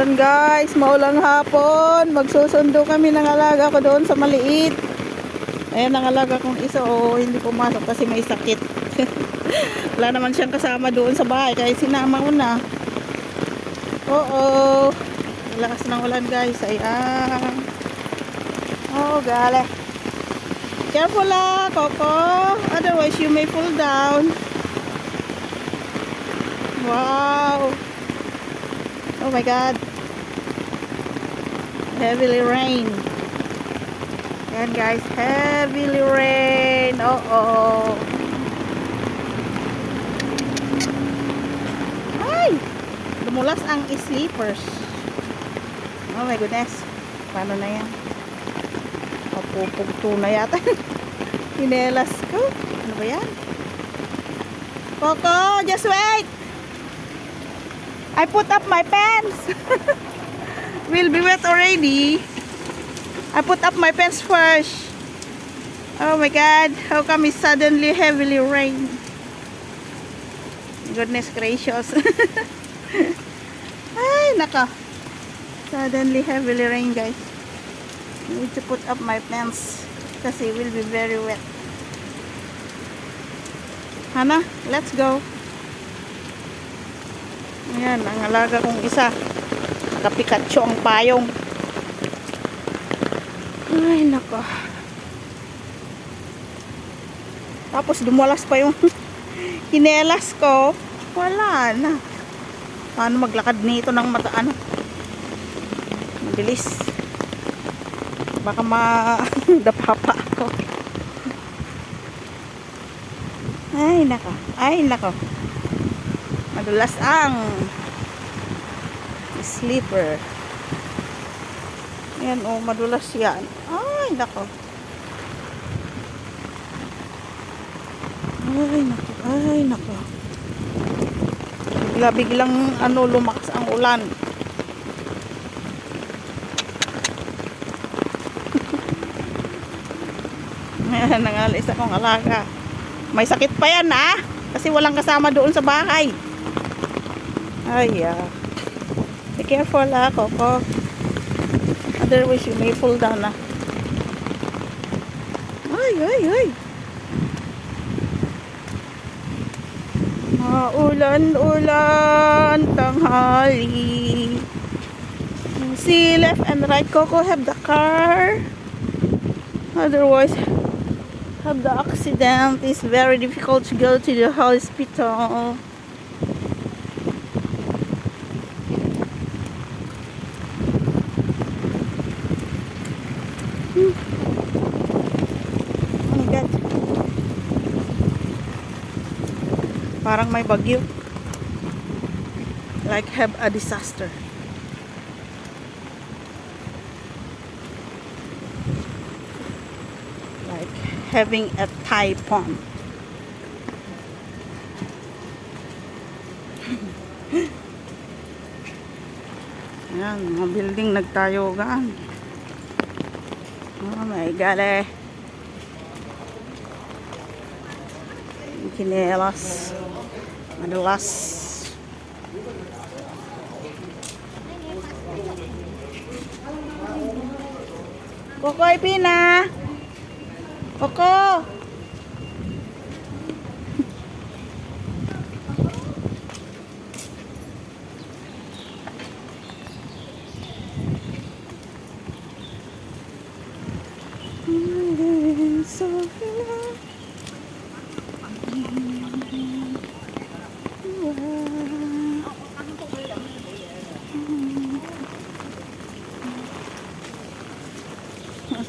Ayan guys, maulang hapon. Magsusundo kami ng alaga ko doon sa maliit. Ayan ang alaga kong isa. Oh, hindi pumasok kasi may sakit. Wala naman siyang kasama doon sa bahay. Kaya sinama ko na. Oo. Lakas ng ulan guys. Ayan. Oh, gale. Careful lah, Coco. Otherwise, you may fall down. Wow. Oh my God. Heavily rain. Yan guys, heavily rain. Oh oh. Ay! Dumulas ang sleepers. Oh my goodness. Paano na yan? Mapupugto na yata. Hinelas ko. Ano ba yan? Coco, just wait! I put up my pants. Will be wet already. I put up my pants first. Oh my god, how come it suddenly heavily rain? Goodness gracious. Ay, naka. Suddenly heavily rain, guys. I need to put up my pants kasi will be very wet. Hana, let's go. Ayan, ang alaga kong isa. Nakapikacho ang payong. Ay, nako. Tapos dumulas pa yung hinelas ko. Wala na. Paano maglakad nito ng mata, ano? Mabilis. Baka ma-dapa pa ako. Ay, nako. Ay, nako. Madulas ang sleeper. Yan, oh, madulas yan. Ay, nako. Ay, nako. Ay, nako. Bigla-biglang ano, lumakas ang ulan. Nangalis akong alaga. May sakit pa yan, ah. Kasi walang kasama doon sa bahay. Ay, ah. Be careful, ah, Coco. Otherwise, you may fall down, ah. Ay, ay, ay. Maulan-ulan tanghali. See, left and right, Coco, have the car. Otherwise, have the accident. It's very difficult to go to the hospital. Parang may bagyo. Like have a disaster. Like having a typhoon. Ayan, mga building nagtayogan. Oh my God eh. Kinelas. Madulas. Kokoy Pina. Koko.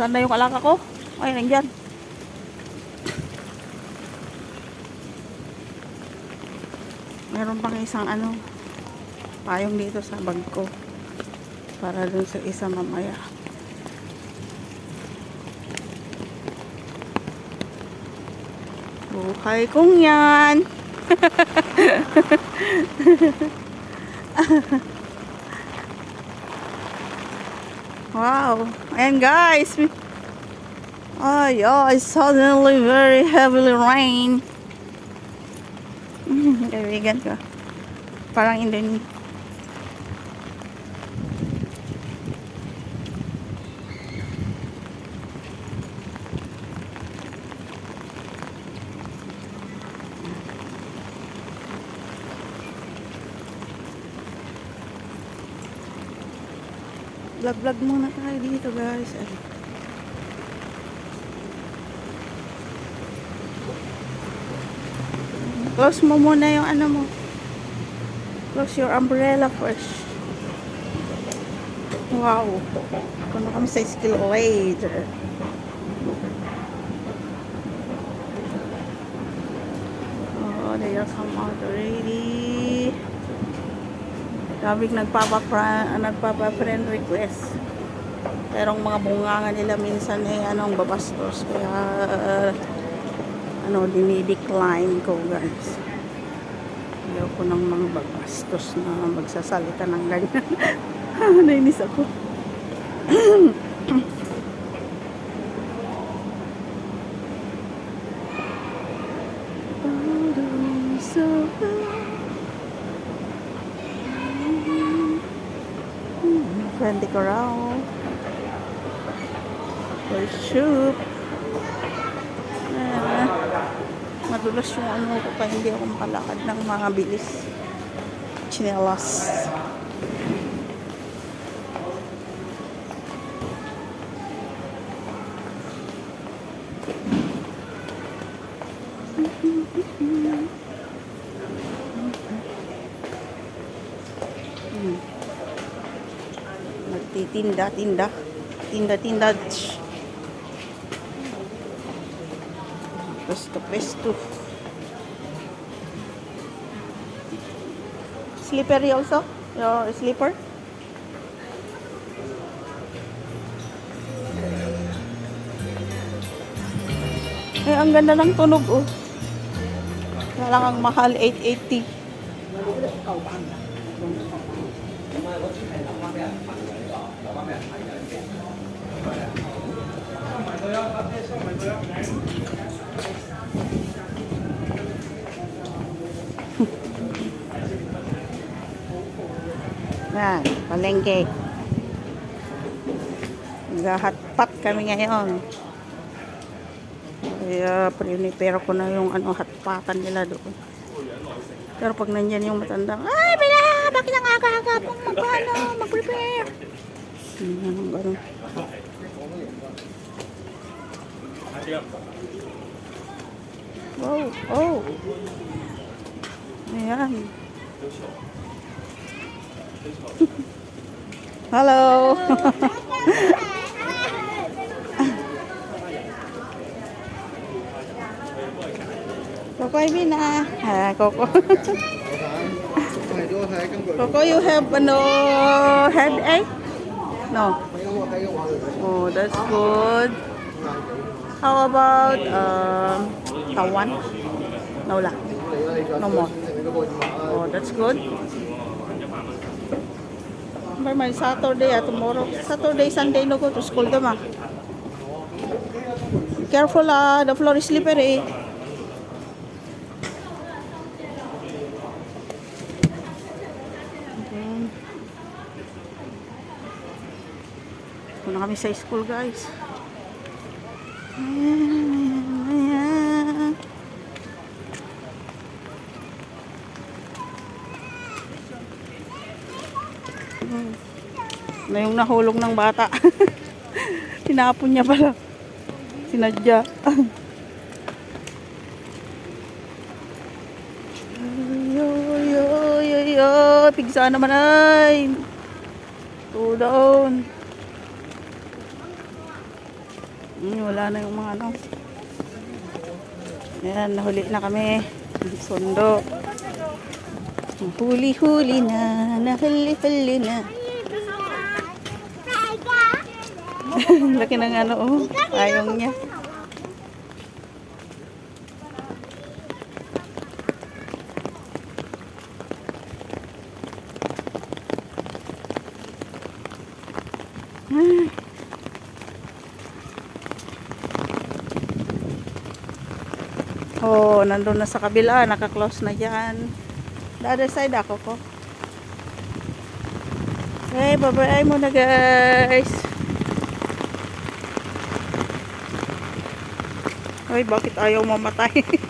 Saan na yung alaka ko? Ay, nandyan. Meron pang isang ano, payong dito sa bag ko. Para dun sa isa mamaya. Buhay kong yan. Wow. And guys. oh oh, it's suddenly very heavily rain. Kaibigan ko. Parang Indonesia. Vlog vlog muna tayo dito guys. Ay. Close mo muna yung ano mo. Close your umbrella first. Wow. Kuno kami sa skill later. Oh, they are come out already. Daming nagpapa nagpapa request. Pero ang mga bunganga nila minsan eh anong babastos kaya uh, ano dinidecline ko guys. Ayaw ko ng mga babastos na magsasalita ng ganyan. Nainis ako. Ko raw. For soup. Ah, madulas yung ano ko pa hindi ako makalakad ng mga bilis. Chinelas. Nagtitinda, tinda. Tinda, tinda. Shh. Pesto, pesto. Slippery also? Your slipper? Eh, ang ganda ng tunog, oh. Lang ang mahal, 880. Yan, palengke. Naghahatpat kami ngayon. Kaya prinipero ko na yung ano, hatpatan nila doon. Pero pag nandyan yung matandang, ay, bila, bakit ang aga-aga pong magpaano, mag-prepare. Yan ang ganun. Wow, oh. Ayan. Hello. Coco Ivina. Ah, Coco. Coco, you have ano headache? No. Oh, that's good. How about um tawan? No lah. No more. Oh, that's good. By my Saturday ah, tomorrow. Saturday, Sunday no go to school dama. Careful ah, the floor is slippery. Okay. Punta kami sa school guys. Na yung nahulog ng bata. Tinapon niya pala. Sinadya. Yo, yo, yo. Pigsa naman ay. Two down. Hmm, wala na yung mga ano. Ayan, nahuli na kami. Sundo. Huli-huli na. Nahuli-huli na. Laki ng ano, oh. Ayong niya. Oh, nandun na sa kabila. Naka-close na dyan. The other side ako ko. Okay, bye-bye muna guys. Ay, bakit ayaw mamatay?